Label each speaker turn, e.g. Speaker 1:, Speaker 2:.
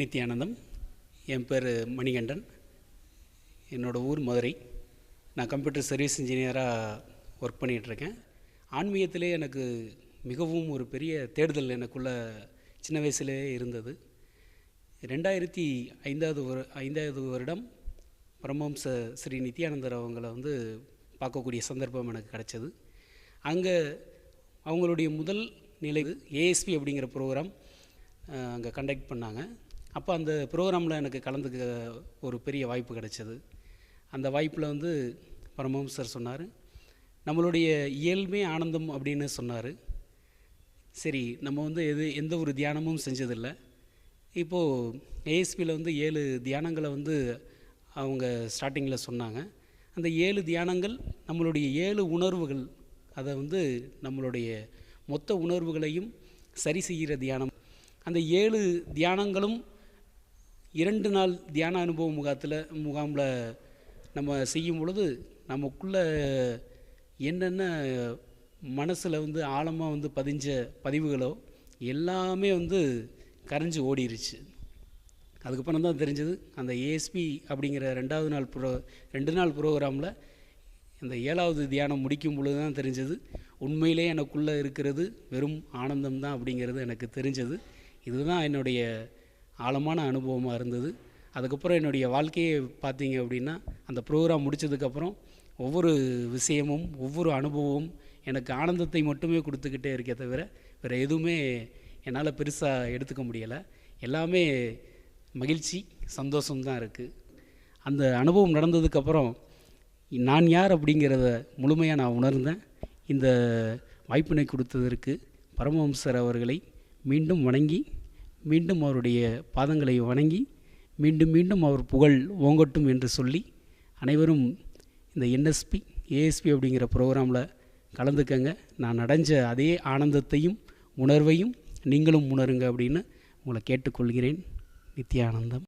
Speaker 1: நித்யானந்தம். என் பேர் மணிகண்டன். என்னோடய ஊர் மதுரை. நான் கம்ப்யூட்டர் சர்வீஸ் இன்ஜினியராக ஒர்க் பண்ணிகிட்ருக்கேன். ஆன்மீகத்திலே எனக்கு மிகவும் ஒரு பெரிய தேடுதல் எனக்குள்ளே சின்ன வயசுலே இருந்தது. ரெண்டாயிரத்தி ஐந்தாவது வரு ஐந்தாவது வருடம் பரமஹம்ச ஸ்ரீ நித்யானந்தர் அவங்கள வந்து பார்க்கக்கூடிய சந்தர்ப்பம் எனக்கு கிடச்சிது. அங்கே அவங்களுடைய முதல் நிலை ஏஎஸ்பி அப்படிங்கிற ப்ரோக்ராம் அங்கே கண்டக்ட் பண்ணாங்க. அப்போ அந்த ப்ரோக்ராமில் எனக்கு கலந்துக்க ஒரு பெரிய வாய்ப்பு கிடைச்சது. அந்த வாய்ப்பில் வந்து பரமஹம்சர் சொன்னார் நம்மளுடைய இயல்பே ஆனந்தம் அப்படின்னு சொன்னார். சரி நம்ம வந்து எது எந்த ஒரு தியானமும் செஞ்சதில்லை. இப்போது ஏஎஸ்பியில் வந்து ஏழு தியானங்களை வந்து அவங்க ஸ்டார்டிங்கில் சொன்னாங்க. அந்த ஏழு தியானங்கள் நம்மளுடைய ஏழு உணர்வுகள் அதை வந்து நம்மளுடைய மொத்த உணர்வுகளையும் சரி செய்கிற தியானம். அந்த ஏழு தியானங்களும் இரண்டு நாள் தியான அனுபவ முகாத்தில் முகாமில் நம்ம செய்யும் பொழுது நமக்குள்ளே என்னென்ன மனசில் வந்து ஆழமாக வந்து பதிஞ்ச பதிவுகளோ எல்லாமே வந்து கரைஞ்சி ஓடிருச்சு. அதுக்கப்புறம் தான் தெரிஞ்சது அந்த ஏஎஸ்பி அப்படிங்கிற ரெண்டாவது நாள் ப்ரோ ரெண்டு நாள் ப்ரோக்ராமில் இந்த ஏழாவது தியானம் முடிக்கும் பொழுது தான் தெரிஞ்சது. உண்மையிலே எனக்குள்ளே இருக்கிறது வெறும் ஆனந்தம் தான் அப்படிங்கிறது எனக்கு தெரிஞ்சது. இதுதான் என்னுடைய ஆழமான அனுபவமாக இருந்தது. அதுக்கப்புறம் என்னுடைய வாழ்க்கையை பார்த்தீங்க அப்படின்னா அந்த ப்ரோக்ராம் முடித்ததுக்கப்புறம் ஒவ்வொரு விஷயமும் ஒவ்வொரு அனுபவமும் எனக்கு ஆனந்தத்தை மட்டுமே கொடுத்துக்கிட்டே இருக்கே தவிர வேறு எதுவுமே என்னால் பெருசாக எடுத்துக்க முடியலை. எல்லாமே மகிழ்ச்சி சந்தோஷம்தான் இருக்குது அந்த அனுபவம் நடந்ததுக்கப்புறம் நான் யார் அப்படிங்கிறத முழுமையாக நான் உணர்ந்தேன். இந்த வாய்ப்பினை கொடுத்ததற்கு பரமஹம்சர் அவர்களை மீண்டும் வணங்கி மீண்டும் அவருடைய பாதங்களை வணங்கி மீண்டும் மீண்டும் அவர் புகழ் ஓங்கட்டும் என்று சொல்லி அனைவரும் இந்த என்எஸ்பி ஏஎஸ்பி அப்படிங்கிற ப்ரோக்ராமில் கலந்துக்கங்க. நான் அடைஞ்ச அதே ஆனந்தத்தையும் உணர்வையும் நீங்களும் உணருங்க அப்படின்னு உங்களை கேட்டுக்கொள்கிறேன். நித்யானந்தம்.